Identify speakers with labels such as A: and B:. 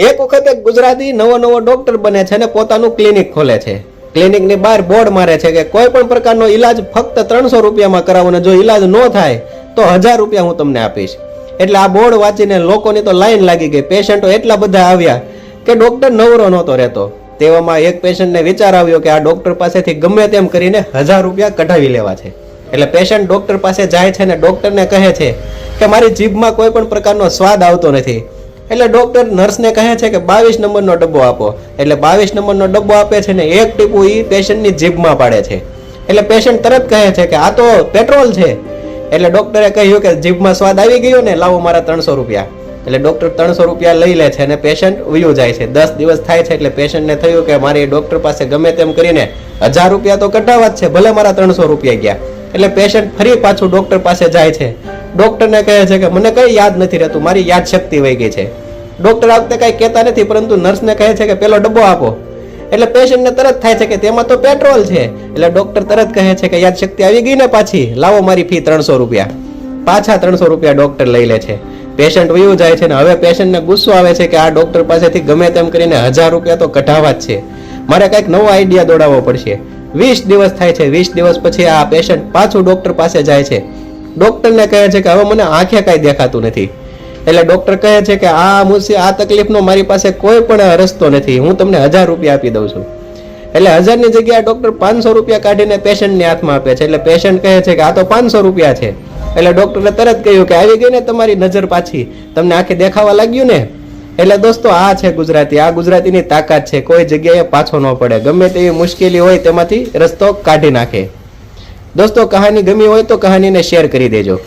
A: એક વખત ગુજરાતી નવો નવો ડોક્ટર બને છે અને પોતાનું ક્લિનિક ખોલે છે. ક્લિનિકની બહાર બોર્ડ મારે છે કે કોઈ પણ પ્રકારનો ઇલાજ ફક્ત ત્રણસો રૂપિયામાં કરાવો ને જો ઈલાજ ન થાય, તો હજાર રૂપિયા હું તમને આપીશ. એટલે આ બોર્ડ વાંચીને લોકોની તો લાઈન લાગી ગઈ. પેશન્ટો એટલા બધા આવ્યા કે ડોક્ટર નવરો નહોતો રહેતો. તેવામાં એક પેશન્ટને વિચાર આવ્યો કે આ ડોક્ટર પાસેથી ગમે તેમ કરીને હજાર રૂપિયા કઢાવી લેવા છે. એટલે પેશન્ટ ડોક્ટર પાસે જાય છે ને ડોક્ટરને કહે છે કે મારી જીભમાં કોઈ પણ પ્રકારનો સ્વાદ આવતો નથી. એટલે ડોક્ટર નર્સને કહે છે કે બાવીસ નંબરનો ડબ્બો આપો. એટલે બાવીસ નંબરનો ડબ્બો આપે છે ને એક ટીપું એ પેશન્ટની જીભમાં પાડે છે. એટલે પેશન્ટ તરત કહે છે કે આ તો પેટ્રોલ છે. એટલે ડોક્ટરે કહ્યું કે જીભમાં સ્વાદ આવી ગયો ને, લાવો મારા ત્રણસો રૂપિયા. એટલે ડોક્ટર ત્રણસો રૂપિયા લઈ લે છે અને પેશન્ટ વયું જાય છે. દસ દિવસ થાય છે એટલે પેશન્ટને થયું કે મારી ડોક્ટર પાસે ગમે તેમ કરીને હજાર રૂપિયા તો કઢાવા જ છે, ભલે મારા ત્રણસો રૂપિયા ગયા. એટલે પેશન્ટ ફરી પાછું ડોક્ટર પાસે જાય છે. ડોક્ટરને કહે છે કે મને કઈ યાદ નથી રહેતું, મારી યાદ શક્તિ વહી ગઈ છે. ડોક્ટર આ વખતે કઈ કહેતા નથી, પરંતુ નર્સને કહે છે કે પેલો ડબ્બો આપો. એટલે પેશન્ટને તરત થાય છે કે તેમાં તો પેટ્રોલ છે. એટલે ડોક્ટર તરત કહે છે કે યાદ શક્તિ આવી ગઈ ને પાછી, લાવો મારી ફી ત્રણસો રૂપિયા. પાછા ત્રણસો રૂપિયા ડોક્ટર લઈ લે છે. પેશન્ટ વયું જાય છે ને હવે પેશન્ટને ગુસ્સો આવે છે કે આ ડોક્ટર પાસેથી ગમે તેમ કરીને હજાર રૂપિયા તો કઢાવા જ છે. મારે કંઈક નવો આઈડિયા દોડાવવો પડશે. વીસ દિવસ થાય છે, વીસ દિવસ પછી આ પેશન્ટ પાછું ડોક્ટર પાસે જાય છે. ડૉક્ટરને કહે છે કે હવે મને આંખે કાંઈ દેખાતું નથી. એટલે ડોક્ટર કહે છે કે આ મુસી, આ તકલીફનો મારી પાસે કોઈ પણ રસ્તો નથી. હું તમને હજાર રૂપિયા આપી દઉં છું. એટલે હજારની જગ્યાએ ડોક્ટર પાંચસો રૂપિયા કાઢીને પેશન્ટને હાથમાં આપે છે. એટલે પેશન્ટ કહે છે કે આ તો પાંચસો રૂપિયા છે. એટલે ડોક્ટરે તરત કહ્યું કે આવી ગઈ ને તમારી નજર પાછી. તમને આંખે દેખાવા લાગ્યું ને? એટલે દોસ્તો આ છે ગુજરાતી. આ ગુજરાતીની તાકાત છે. કોઈ જગ્યાએ પાછો ન પડે. ગમે તેવી મુશ્કેલી હોય તેમાંથી રસ્તો કાઢી નાખે. દોસ્તો કહાની ગમી હોય તો કહાનીને શેર કરી દેજો.